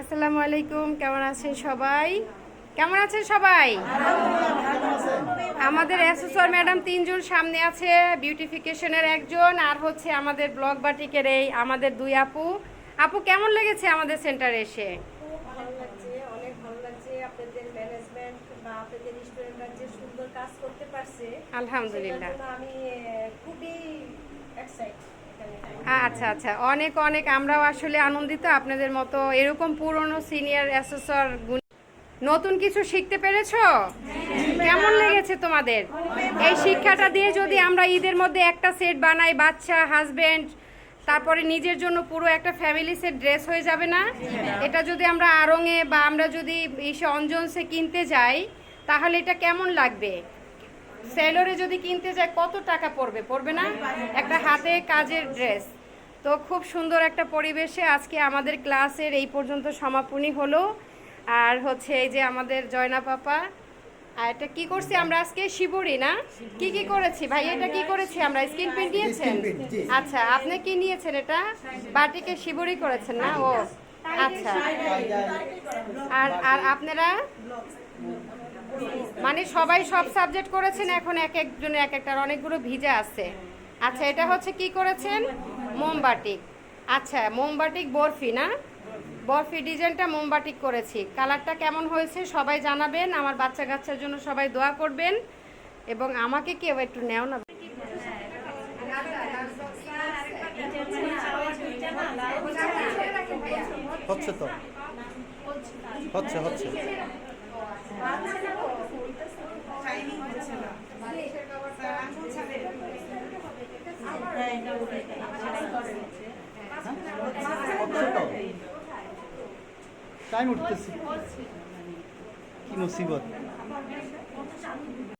আসসালামু আলাইকুম কেমন আছেন সবাই? কেমন আছেন সবাই? আমাদের অ্যাসেসর ম্যাডাম তিনজন সামনে আছে বিউটিফিকেশনের একজন আর হচ্ছে আমাদের ব্লগ বাটিকের এই আমাদের দুই আপু। আপু কেমন লেগেছে আমাদের সেন্টারে এসে? আলহামদুলিল্লাহ। আমি খুবই এক্সাইট আচ্ছা আচ্ছা। অনেক অনেক। আমরাও আসলে আনন্দিত। আপনাদের মতো এরকম পুরনো সিনিয়র অ্যাসেসর নতুন কিছু শিখতে পেরেছ? কেমন লেগেছে তোমাদের? এই শিক্ষাটা দিয়ে যদি আমরা ঈদের মধ্যে একটা সেট বানাই, বাচ্চা হাজবেন্ড তারপরে নিজের জন্য পুরো একটা ফ্যামিলি সেট ড্রেস হয়ে যাবে না? এটা যদি আমরা আড়ঙে বা আমরা যদি ইসে অঞ্জনসে কিনতে যাই, তাহলে এটা কেমন লাগবে? সেলরে যদি কিনতে যায় কত টাকা পড়বে? পড়বে না? একটা হাতে কাজের ড্রেস তো খুব সুন্দর একটা পরিবেশে আজকে আমাদের ক্লাসের এই পর্যন্ত সমাপনী হলো। আর হচ্ছে এই যে আমাদের জয়না পাপা। আর এটা কি করছি আমরা আজকে? শিবুরি না? কি কি করেছি? ভাই এটা কি করেছি আমরা? স্কিন প্রিন্ট দিয়েছেন আচ্ছা আপনি কি নিয়েছেন এটা? বাটিকে শিবুরি করেছেন না? ও আচ্ছা। আর আর আপনারা? মানে সবাই সব সাবজেক্ট করেছেন এখন এক একজনে এক একটার অনেকগুলো ভিজা আছে। আচ্ছা এটা হচ্ছে কি করেছেন? মোমবাটিক আচ্ছা মোমবাটিক বরফি, না? বরফি ডিজাইনটা মোমবাটিক করেছি। কালারটা কেমন হয়েছে সবাই জানাবেন। আমার বাচ্চা কাচ্চার জন্য সবাই দোয়া করবেন। এবং আমাকে কেউ একটু নেও না। হচ্ছে তো। হচ্ছে হচ্ছে হচ্ছে তো টাইম উঠতেছে। কি মুসিবত?